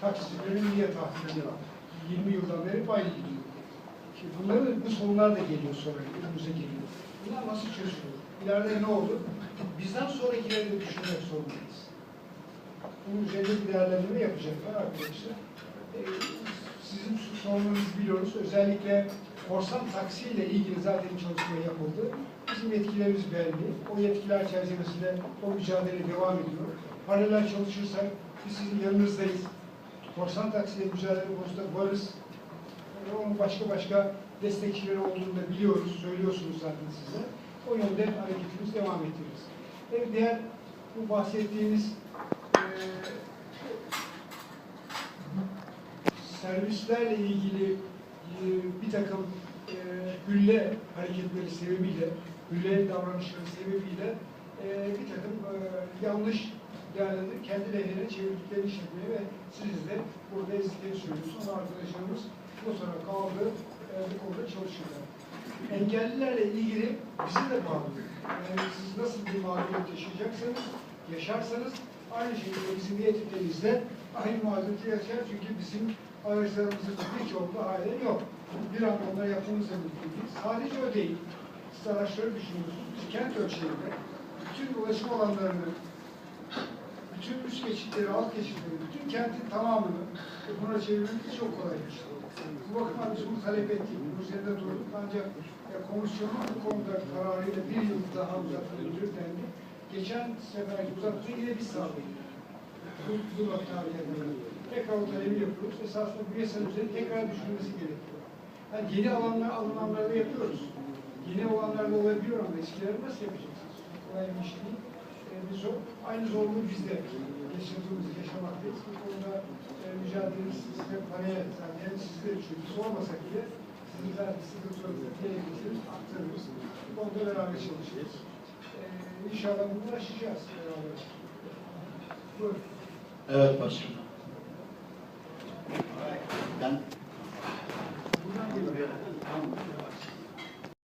taksitlerin niye tahmini var? 20 yıldan beri aynı gidiyor. Şimdi bunların bu sorunlar da geliyor sonra, önümüze geliyor. Bunlar nasıl çözülüyor? İleride ne oldu? Bizden sonrakileri de düşünmek zorundayız. Bunun üzerinde bir değerlendirme yapacaklar arkadaşlar. Ee, sizin sorunlarınızı biliyoruz. Özellikle korsan taksiyle ilgili zaten çalışma yapıldı. Bizim yetkilerimiz belli. O yetkiler çerçevesinde o mücadele devam ediyor. Paralel çalışırsak biz sizin yanınızdayız. Korsan taksiyle mücadele konusunda varız. Ee, Onun başka başka destekçileri olduğunu da biliyoruz. Söylüyorsunuz zaten size. O yönde hareketimiz devam ettiririz. Evet, diğer bu bahsettiğimiz eee servislerle ilgili e, bir takım e, hülle hareketleri sebebiyle, hülle davranışları sebebiyle e, bir takım e, yanlış değerlendirip kendi lehine çevirdikleri işletmeye ve siz de burada ezikleri söylüyorsunuz. Arkadaşlarımız bu sonra kaldı, e, bu konuda çalışıyorlar. Engellilerle ilgili bize de bağlı. Yani siz nasıl bir mağduriyet yaşayacaksanız, yaşarsanız aynı şekilde bizim yetkilerinizde aynı mağduriyeti yaşar çünkü bizim araçlarımızın birçoğunda halen yok. Bir an onları yapmamızla mümkün değil. Sadece o değil. Siz araçları düşünüyorsunuz. Biz kent ölçeğinde bütün ulaşım alanlarını, bütün üst geçitleri, alt geçitleri, bütün kentin tamamını buna çevirmemiz çok kolaylaştı. Bu bakımdan biz bunu talep ettik, bunun üzerinde durduk. Ancak ya, komisyonun bu konuda kararıyla bir yıl daha uzatılabilir dendi. Geçen sefer uzattığı yine biz sağladık. Bu, bu tarihlerinde. Tekrar o talebi yapıyoruz. Esasında bu yasanın üzerine tekrar düşünülmesi gerekiyor. Yani yeni alanlar alınanlarda yapıyoruz. Yeni olanlarda olabiliyor ama eskileri nasıl yapacaksınız? Kolay bir iş değil. Ee, biz o, aynı zorluğu biz de yaşadığımız, yaşamaktayız. Bu konuda e, mücadelemiz size paraya zaten sizde çünkü biz olmasak bile sizin zaten sıkıntılarınızı gerekirse aktarırız. Bu konuda beraber çalışırız. Ee, inşallah bunu aşacağız beraber. Buyurun. Evet başkanım. Ben